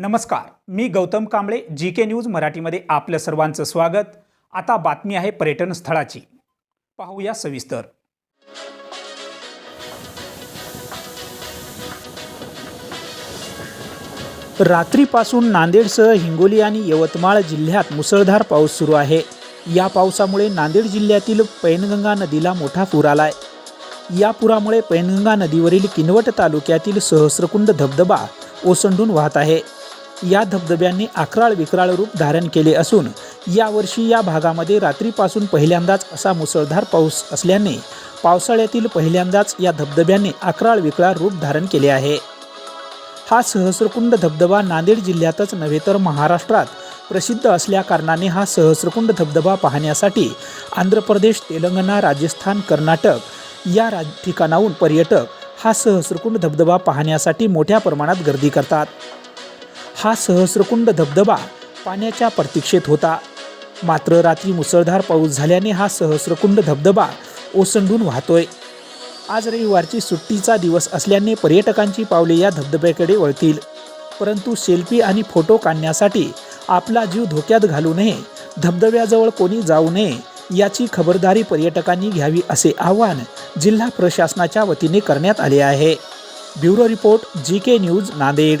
नमस्कार मी Gautam Kamble G K news मराठीमध्ये आपलं सर्वांचं स्वागत. आता बातमी आहे पर्यटन स्थळाची. पाहूया सविस्तर. रात्रीपासून नांदेडसह हिंगोली आणि यवतमाळ जिल्ह्यात मुसळधार पाऊस सुरू आहे. या पावसामुळे नांदेड जिल्ह्यातील पैनगंगा नदीला मोठा पूर आलाय. या पुरामुळे पैनगंगा नदीवरील किनवट तालुक्यातील सहस्रकुंड धबधबा ओसंडून वाहत आहे. या धबधब्यांनी अकराळ विकराळ रूप धारण केले असून यावर्षी या भागामध्ये रात्रीपासून पहिल्यांदाच असा मुसळधार पाऊस असल्याने पावसाळ्यातील पहिल्यांदाच या धबधब्यांनी अकराळ विकराळ रूप धारण केले आहे. हा सहस्रकुंड धबधबा नांदेड जिल्ह्यातच नव्हे तर महाराष्ट्रात प्रसिद्ध असल्याकारणाने हा सहस्रकुंड धबधबा पाहण्यासाठी आंध्र प्रदेश तेलंगणा राजस्थान कर्नाटक या राज ठिकाणाहून पर्यटक हा सहस्रकुंड धबधबा पाहण्यासाठी मोठ्या प्रमाणात गर्दी करतात. हा सहस्रकुंड धबधबा पाण्याच्या प्रतीक्षेत होता. मात्र रात्री मुसळधार पाऊस झाल्याने हा सहस्रकुंड धबधबा ओसंडून वाहतोय. आज रविवारची सुट्टीचा दिवस असल्याने पर्यटकांची पावले या धबधब्याकडे वळतील. परंतु सेल्फी आणि फोटो काढण्यासाठी आपला जीव धोक्यात घालू नये धबधब्याजवळ कोणी जाऊ नये याची खबरदारी पर्यटकांनी घ्यावी असे आवाहन जिल्हा प्रशासनाच्या वतीने करण्यात आले आहे. Bureau report G K news Nanded.